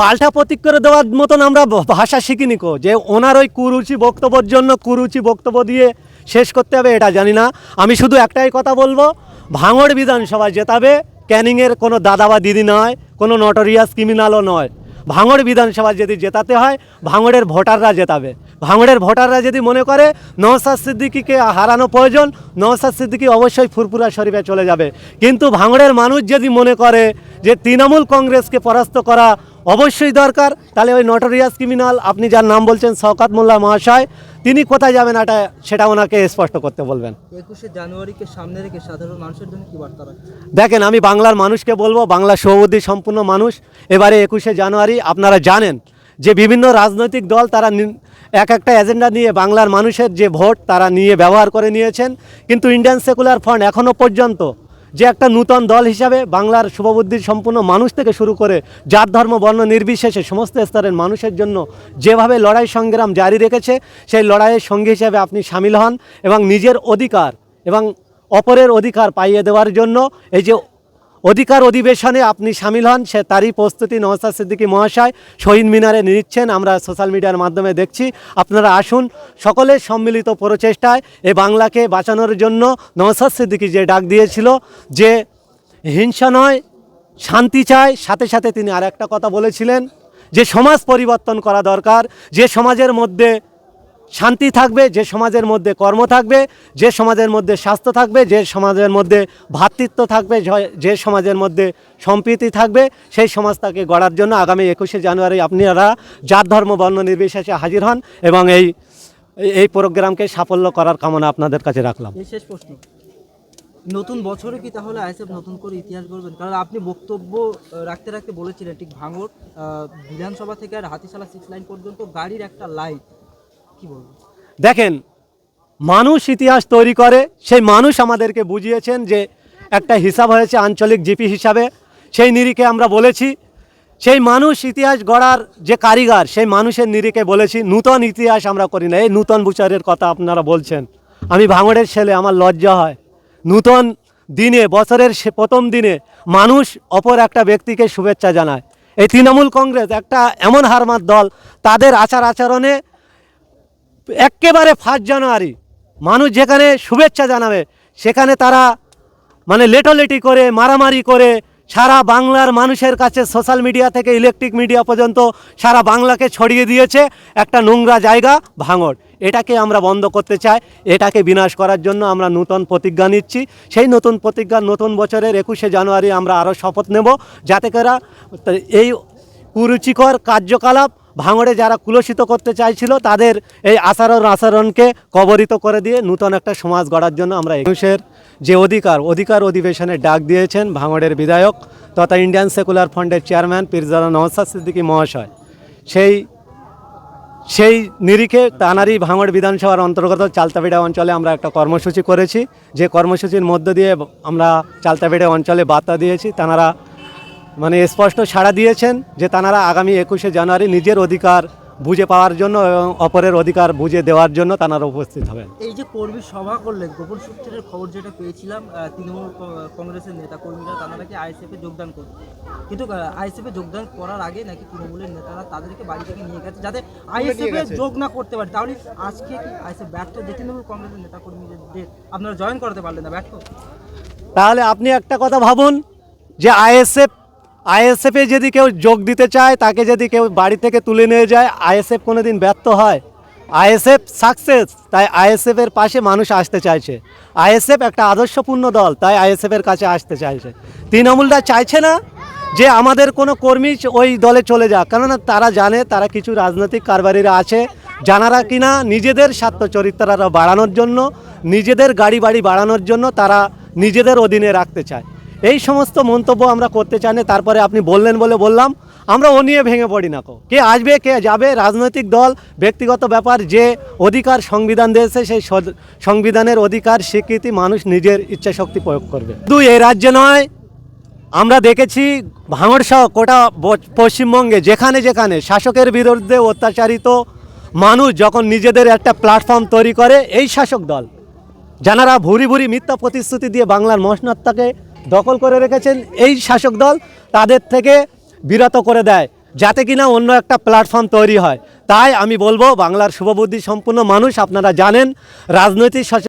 পাল্টা প্রতীক করে দেওয়ার মতন আমরা ভাষা শিখিনি কো। যে ওনার ওই কুরুচি বক্তব্যের জন্য কুরুচি বক্তব্য দিয়ে শেষ করতে হবে এটা জানি না। আমি শুধু একটাই কথা বলব, ভাঙড় বিধানসভা জেতাবে ক্যানিংয়ের কোনো দাদা বা দিদি নয়, কোনো নটোরিয়াস ক্রিমিনালও নয়। ভাঙড় বিধানসভা যদি জেতাতে হয়, ভাঙড়ের ভোটাররা জেতাবে। ভাঙড়ের ভোটাররা যদি মনে করে নওসাদ সিদ্দিকিকে হারানো প্রয়োজন নওসাদ সিদ্দিকি অবশ্যই ফুরফুরা শরীফে চলে যাবে। কিন্তু ভাঙড়ের মানুষ যদি মনে করে যে তৃণমূল কংগ্রেসকে পরাস্ত করা অবশ্যই দরকার। তাহলে ওই নটোরিয়াস ক্রিমিনাল আপনি যার নাম বলছেন শওকাত মোল্লা মহাশয় তিনি কোথায় যাবেন এটা সেটা ওনাকে স্পষ্ট করতে বলবেন। একুশে জানুয়ারিকে সামনে রেখে সাধারণ মানুষের জন্য কি বার্তা দেখেন আমি বাংলার মানুষকে বলব বাংলা সৌবুদ্ধি সম্পূর্ণ মানুষ। এবারে একুশে জানুয়ারি আপনারা জানেন যে বিভিন্ন রাজনৈতিক দল তারা এক একটা এজেন্ডা নিয়ে বাংলার মানুষের যে ভোট তারা নিয়ে ব্যবহার করে নিয়েছেন। কিন্তু ইন্ডিয়ান সেকুলার ফ্রন্ট এখনও পর্যন্ত যে একটা নূতন দল হিসাবে বাংলার শুভবুদ্ধি সম্পূর্ণ মানুষ থেকে শুরু করে জাত, ধর্ম, বর্ণ নির্বিশেষে সমস্ত স্তরের মানুষের জন্য যেভাবে লড়াই সংগ্রাম জারি রেখেছে, সেই লড়াইয়ের সঙ্গী হিসাবে আপনি সামিল হন এবং নিজের অধিকার এবং অপরের অধিকার পাইয়ে দেওয়ার জন্য এই যে অধিকার অধিবেশনে আপনি সামিল হন, সে তারই প্রস্তুতি নওসাদ সিদ্দিকী মহাশয় শহীদ মিনারে নিচ্ছেন, আমরা সোশ্যাল মিডিয়ার মাধ্যমে দেখছি। আপনারা আসুন সকলের সম্মিলিত প্রচেষ্টায় এ বাংলাকে বাঁচানোর জন্য নওসাদ সিদ্দিকী যে ডাক দিয়েছিল, যে হিংসা নয়, শান্তি চায়, সাথে সাথে তিনি আর একটা কথা বলেছিলেন, যে সমাজ পরিবর্তন করা দরকার, যে সমাজের মধ্যে শান্তি থাকবে, যে সমাজের মধ্যে কর্ম থাকবে, যে সমাজের মধ্যে স্বাস্থ্য থাকবে, যে সমাজের মধ্যে ভ্রাতৃত্ব থাকবে, যে সমাজের মধ্যে সম্প্রীতি থাকবে, সেই সমাজটাকে গড়ার জন্য আগামী একুশে জানুয়ারি আপনারা জাত, ধর্ম, বর্ণ নির্বিশেষে হাজির হন এবং এই এই প্রোগ্রামকে সাফল্য করার কামনা আপনাদের কাছে রাখলাম। শেষ প্রশ্ন। নতুন বছরে কি তাহলে আইএসএফ নতুন করে ইতিহাস গড়বেন? কারণ আপনি বক্তব্য রাখতে রাখতে বলেছিলেন ঠিক ভাঙর বিধানসভা থেকে আর হাতিশালা সিক্স লাইন পর্যন্ত গাড়ির একটা বলব দেখেন, মানুষ ইতিহাস তৈরি করে, সেই মানুষ আমাদেরকে বুঝিয়েছেন যে একটা হিসাব হয়েছে আঞ্চলিক জিপি হিসাবে। সেই নিরিখে আমরা বলেছি, সেই মানুষ ইতিহাস গড়ার যে কারিগর, সেই মানুষের নিরিখে বলেছি, নূতন ইতিহাস আমরা করি না। এই নূতন বিচারের কথা আপনারা বলছেন। আমি ভাঙড়ের ছেলে, আমার লজ্জা হয়। নূতন দিনে, বছরের প্রথম দিনে মানুষ অপর একটা ব্যক্তিকে শুভেচ্ছা জানায়। এই তৃণমূল কংগ্রেস একটা এমন হারমার দল, তাদের আচার আচরণে একেবারে ফার্স্ট জানুয়ারি। মানুষ যেখানে শুভেচ্ছা জানাবে, সেখানে তারা মানে লেটোলেটি করে, মারামারি করে, সারা বাংলার মানুষের কাছে সোশ্যাল মিডিয়া থেকে ইলেকট্রিক মিডিয়া পর্যন্ত সারা বাংলাকে ছড়িয়ে দিয়েছে একটা নোংরা জায়গা, ভাঙড়। এটাকে আমরা বন্ধ করতে চাই। এটাকে বিনাশ করার জন্য আমরা নূতন প্রতিজ্ঞা নিচ্ছি। সেই নতুন প্রতিজ্ঞা নতুন বছরের একুশে জানুয়ারি আমরা আরও শপথ নেব। যাতে করে এই কুরুচিকর কার্যকলাপ ভাঙড়ে যারা কুলসিত করতে চাইছিল, তাদের এই আচরণ আচরণকে কবরিত করে দিয়ে নূতন একটা সমাজ গড়ার জন্য আমরা মানুষের যে অধিকার অধিকার অধিবেশনে ডাক দিয়েছেন ভাঙড়ের বিধায়ক তথা ইন্ডিয়ান সেকুলার ফ্রন্টের চেয়ারম্যান পীরজাদা নওসাদ সিদ্দিকী মহাশয়। সেই সেই নিরিখে তানারি ভাঙড় বিধানসভার অন্তর্গত চালতাবিড়া অঞ্চলে আমরা একটা কর্মসূচি করেছি। যে কর্মসূচির মধ্য দিয়ে আমরা চালতাবিড়া অঞ্চলে বার্তা দিয়েছি, তানারা মানে স্পষ্ট সাড়া দিয়েছেন যে তানারা আগামী একুশে জানুয়ারি নিজের অধিকার বুঝে পাওয়ার জন্য এবং অপরের অধিকার বুঝে দেওয়ার জন্য তানারা উপস্থিত হবেন। এই যে কর্মী সভা করলেন গোপন সূত্রের খবর যেটা পেয়েছিলাম তৃণমূল কংগ্রেসের নেতা কর্মীরা তারা নাকি আইএসএফে যোগদান করবে কিন্তু আইএসএফে যোগদান করার আগে নাকি তৃণমূলের নেতারা তাদেরকে বাড়ি থেকে নিয়ে গেছে যাতে আইএসএফে যোগ না করতে পারে। তাহলে আজকে কি আইএসএফ ব্যর্থ? যে তৃণমূল কংগ্রেসের নেতা কর্মীদের আপনারা জয়েন করাতে পারলেন না ব্যর্থ? তাহলে আপনি একটা কথা ভাবুন যে আইএসএফ আইএসএফে যদি কেউ যোগ দিতে চায়, তাকে যদি কেউ বাড়ি থেকে তুলে নিয়ে যায়, আইএসএফ কোনো দিন ব্যর্থ হয়। আইএসএফ সাকসেস, তাই আইএসএফের পাশে মানুষ আসতে চাইছে। আইএসএফ একটা আদর্শপূর্ণ দল, তাই আইএসএফের কাছে আসতে চাইছে। তৃণমূলটা চাইছে না যে আমাদের কোনো কর্মী ওই দলে চলে যাক, কেননা তারা জানে তারা কিছু রাজনৈতিক কারবারিরা আছে, জানারা কিনা নিজেদের স্বার্থ চরিত্রারা বাড়ানোর জন্য, নিজেদের গাড়ি বাড়ি বাড়ানোর জন্য তারা নিজেদের অধীনে রাখতে চায়। এই সমস্ত মন্তব্য আমরা করতে চাই তারপরে আপনি বললেন বলে বললাম। আমরা ও নিয়ে ভেঙে পড়ি না কো। কে আসবে, কে যাবে, রাজনৈতিক দল, ব্যক্তিগত ব্যাপার, যে অধিকার সংবিধান দিয়েছে, সেই সংবিধানের অধিকার, স্বীকৃতি মানুষ নিজের ইচ্ছা শক্তি প্রয়োগ করবে। শুধু এই রাজ্যে নয়, আমরা দেখেছি ভাঙড় সহ ব- পশ্চিমবঙ্গে যেখানে যেখানে শাসকের বিরুদ্ধে অত্যাচারিত মানুষ যখন নিজেদের একটা প্ল্যাটফর্ম তৈরি করে, এই শাসক দল যারা ভুরি ভুরি মিথ্যা প্রতিশ্রুতি দিয়ে বাংলার মসনদটাকে দখল করে রেখেছেন এই শাসক দল তাদের থেকে বিরত করে দেয়, যাতে কিনা অন্য একটা প্ল্যাটফর্ম তৈরি হয়। তাই আমি বলব, বাংলার শুভবুদ্ধি সম্পূর্ণ মানুষ, আপনারা জানেন, রাজনৈতিক